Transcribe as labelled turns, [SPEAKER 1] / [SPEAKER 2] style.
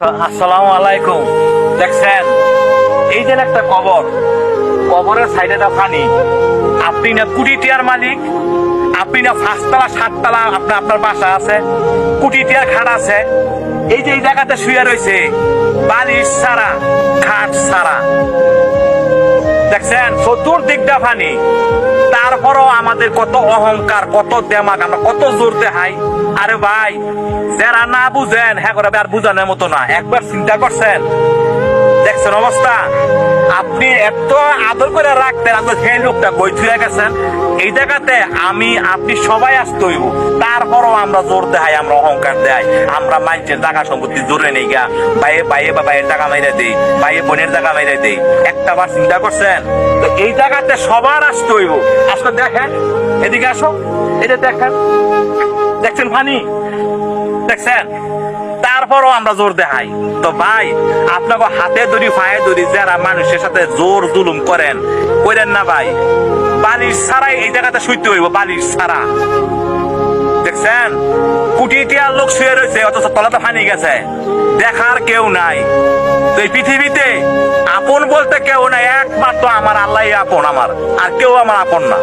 [SPEAKER 1] আসসালামু আলাইকুম। দেখছেন? এই যে একটা কবর, কবরের সাইডে একটা পানি আপনি না কুটি টিয়ার মালিক, আপনি না পাঁচতলা, সাততলা আপনার আপনার বাসা আছে, কুটি টিয়ার খাট আছে। এই যে এই জায়গাতে শুয়ে রয়েছে, বালিশ ছাড়া, খাট ছাড়া। দেখছেন? চতুর্দিকটা দেখানি তারপরও আমাদের কত অহংকার, কত দেমাক, আমরা কত জোর দেহাই আরে ভাই, যারা না বুঝেন হ্যাঁ করে আর বুঝানোর মতো না। একবার চিন্তা করছেন? দেখছেন অবস্থা। আপনি এত আদর করে রাখতেন, আপনি সেই লোকটা বই থুয়ে গেছেন। এই জায়গাতে আমি, আপনি সবাই আসতে হইব। তারপরও আমরা জোর দেখাই আমরা অহংকার দেখাই আমরা মাইন্সের জায়গা সম্পত্তি জোরে নেই গা বাইয়ে বাইয়ে বা বাইয়ের টাকা মাইরে দেই বাইয়ে বোনের টাকা মাইরে দেই। একটা বার চিন্তা করছেন? তো এই জায়গাতে সবার আসতে হইব। আসলে দেখেন, এদিকে আসো, এটা দেখেন। দেখছেন ফানি? দেখছেন? তারপরও আমরা জোর দেখাই। তো ভাই, আপনাকে হাতে ধরি, পায়ে ধরি, যারা মানুষের সাথে জোর জুলুম করেন করেন না ভাই বালিশ ছাড়াই এই জায়গাতে শুইতে হইব বালিশ ছাড়া। দেখছেন? কোটি টিয়ার লোক শুয়ে রয়েছে, অথচ তলাতে ফানি গেছে। দেখার কেউ নাই। তো এই পৃথিবীতে আপন বলতে কেউ নাই, একমাত্র আমার আল্লাহ আপন আমার, আর কেউ আমার আপন না।